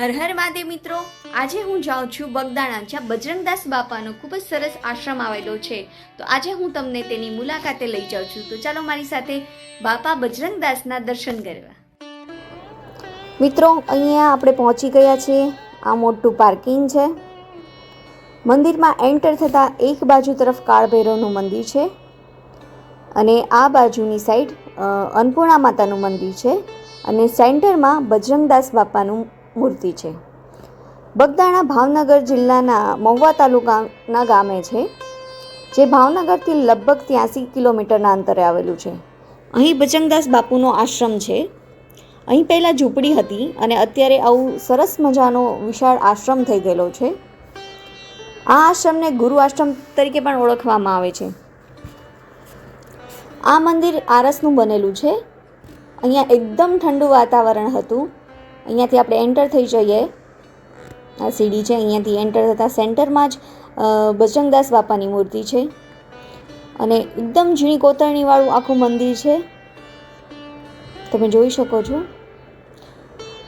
હર હર મહાદેવ મિત્રો. આજે હું જાઉં છું બગદાણા જ્યાં બજરંગદાસ બાપાનો ખૂબ જ સરસ આશ્રમ આવેલો છે. તો આજે હું તમને તેની મુલાકાતે લઈ જાઉં છું. તો ચાલો મારી સાથે બાપા બજરંગદાસના દર્શન કરવા. મિત્રો, અહીંયા આપણે પહોંચી ગયા છીએ. આ મોટું પાર્કિંગ છે. મંદિરમાં એન્ટર થતાં એક બાજુ તરફ કાળભૈરવનું મંદિર છે અને આ બાજુની સાઈડ અન્નપૂર્ણા માતાનું મંદિર છે અને સેન્ટરમાં બજરંગદાસ બાપાનું મૂર્તિ છે. બગદાણા ભાવનગર જિલ્લાના મહુવા તાલુકાના ગામે છે, જે ભાવનગરથી લગભગ ત્યાંસી કિલોમીટરના અંતરે આવેલું છે. અહીં બચંગદાસ બાપુનો આશ્રમ છે. અહીં પહેલાં ઝૂંપડી હતી અને અત્યારે આવું સરસ મજાનો વિશાળ આશ્રમ થઈ ગયેલો છે. આ આશ્રમને ગુરુ આશ્રમ તરીકે પણ ઓળખવામાં આવે છે. આ મંદિર આરસનું બનેલું છે. અહીંયા એકદમ ઠંડુ વાતાવરણ હતું. અહીંયાથી આપણે એન્ટર થઈ જઈએ. આ સીડી છે, અહીંયાથી એન્ટર થતાં સેન્ટરમાં જ બજરંગદાસ બાપાની મૂર્તિ છે. અને એકદમ ઝીણી કોતરણીવાળું આખું મંદિર છે. તમે જોઈ શકો છો.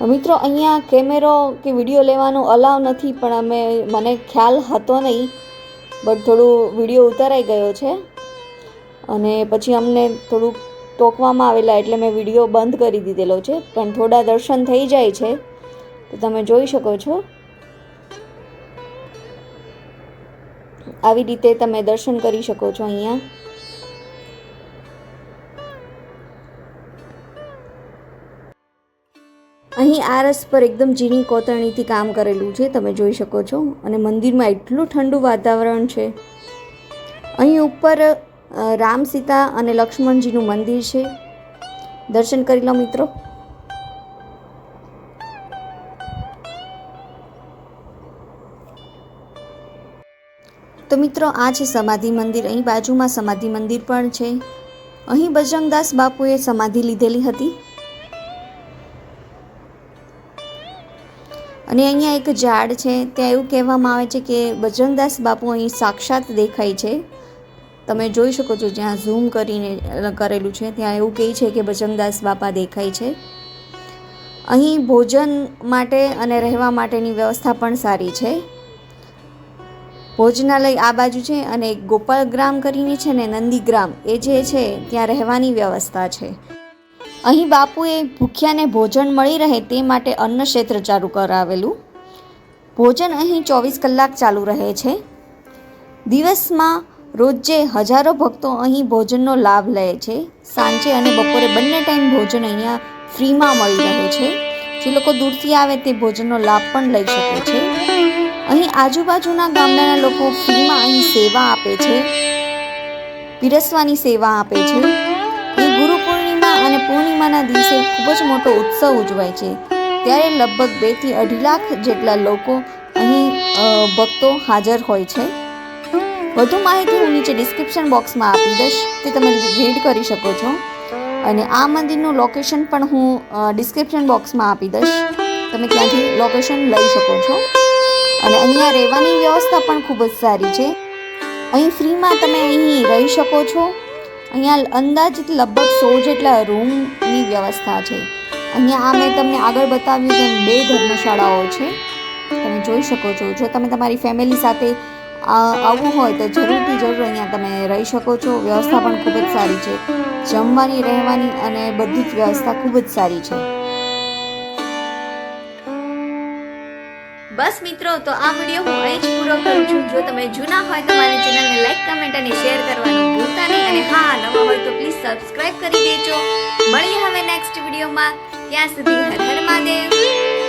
મિત્રો, અહીંયા કેમેરો કે વીડિયો લેવાનો અલાવ નથી, પણ અમે, મને ખ્યાલ હતો નહીં, બટ થોડું વીડિયો ઉતારાઈ ગયો છે. અને પછી અમને થોડુંક ટોકવામાં આવેલા એટલે મેં વીડિયો બંધ કરી દીધેલો છે, પણ થોડા દર્શન થઈ જાય છે, તો તમે જોઈ શકો છો. આવી રીતે તમે દર્શન કરી શકો છો અહીંયા. અહીં આરસ પર એકદમ ઝીણી કોતરણીથી કામ કરેલું છે, તમે જોઈ શકો છો. અને મંદિરમાં એટલું ઠંડુ વાતાવરણ છે. અહીં ઉપર રામ સીતા અને લક્ષ્મણજીનું મંદિર છે. દર્શન કરી લો મિત્રો. તો મિત્રો, આ છે સમાધિ મંદિર. અહીં બાજુમાં સમાધિ મંદિર પણ છે. અહીં બજરંગદાસ બાપુએ સમાધિ લીધેલી હતી. અને અહીંયા એક ઝાડ છે. ત્યાં એવું કહેવામાં આવે છે કે બજરંગદાસ બાપુ અહીં સાક્ષાત દેખાય છે. તમે જોઈ શકો છો જ્યાં ઝૂમ કરીને કરેલું છે, ત્યાં એવું કહે છે કે બજરંગદાસ બાપા દેખાય છે. અહીં ભોજન માટે અને રહેવા માટેની વ્યવસ્થા પણ સારી છે. ભોજનાલય આ બાજુ છે અને એક ગોપાલગ્રામ કરીને છે ને નંદીગ્રામ એ જે છે ત્યાં રહેવાની વ્યવસ્થા છે. અહીં બાપુએ ભૂખ્યાને ભોજન મળી રહે તે માટે અન્ન ક્ષેત્ર ચાલુ કરાવેલું. ભોજન અહીં ચોવીસ કલાક ચાલુ રહે છે. દિવસમાં રોજે હજારો ભક્તો અહીં ભોજનનો લાભ લે છે. સાંજે અને બપોરે બંને ટાઈમ ભોજન અહીંયા ફ્રીમાં મળી રહે છે. જે લોકો દૂરથી આવે તે ભોજનનો લાભ પણ લઈ શકે છે. અહીં આજુબાજુના ગામડાના લોકો ફ્રીમાં અહીં સેવા આપે છે. પીરસવાની સેવા આપે છે. અહીં ગુરુ પૂર્ણિમા અને પૂર્ણિમાના દિવસે ખૂબ જ મોટો ઉત્સવ ઉજવાય છે. ત્યારે લગભગ બેથી અઢી લાખ જેટલા લોકો અહીં ભક્તો હાજર હોય છે. વધુ માહિતી હું નીચે ડિસ્ક્રિપ્શન બોક્સમાં આપી દઈશ. તે તમે રીડ કરી શકો છો. અને આ મંદિરનું લોકેશન પણ હું ડિસ્ક્રિપ્શન બોક્સમાં આપી દઈશ. તમે ત્યાંથી લોકેશન લઈ શકો છો. અને અહીંયા રહેવાની વ્યવસ્થા પણ ખૂબ જ સારી છે. અહીં ફ્રીમાં તમે અહીં રહી શકો છો. અહીંયા અંદાજિત લગભગ સો જેટલા રૂમની વ્યવસ્થા છે. અહીંયા આ મેં તમને આગળ બતાવ્યું તેમ બે ધર્મશાળાઓ છે. તમે જોઈ શકો છો. જો તમે તમારી ફેમિલી સાથે આવવું હોય તો જરૂરથી જરૂર અહીંયા તમે રહી શકો છો. વ્યવસ્થા પણ ખૂબ જ સારી છે. જમવાની, રહેવાની અને બધી જ વ્યવસ્થા ખૂબ જ સારી છે. બસ મિત્રો, તો આ વીડિયો હું અહીં જ પૂરો કરું છું. જો તમે જૂના હોય તો મારી ચેનલને લાઈક, કમેન્ટ અને શેર કરવાનું ભૂલતા નહીં. અને હા, નવા હોય તો પ્લીઝ સબસ્ક્રાઇબ કરી દેજો. મળીએ હવે નેક્સ્ટ વિડીયોમાં. ત્યાં સુધી હર હર મહાદેવ.